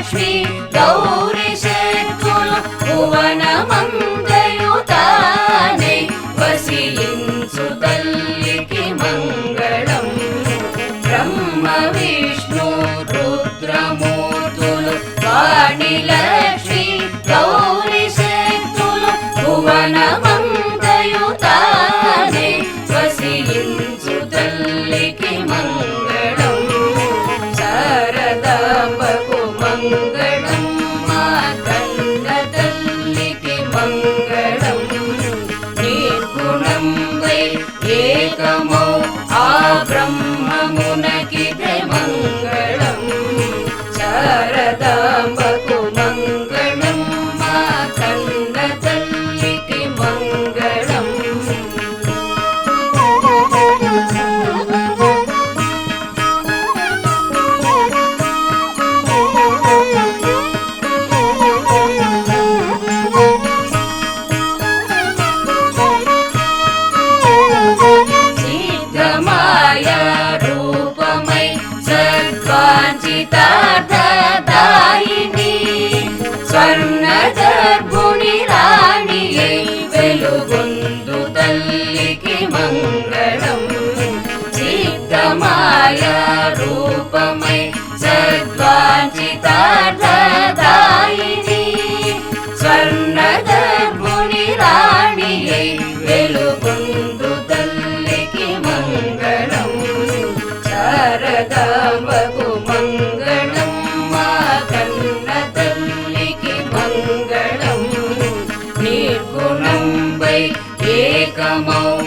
Lakshmi Gauri शत्रुल भुवनमङ्गयुतानि वसियिन्सु तल्लिकि Mangalam Brahma Vishnu रुद्रमूर्तुल वाणिल ఏకమో एकमौ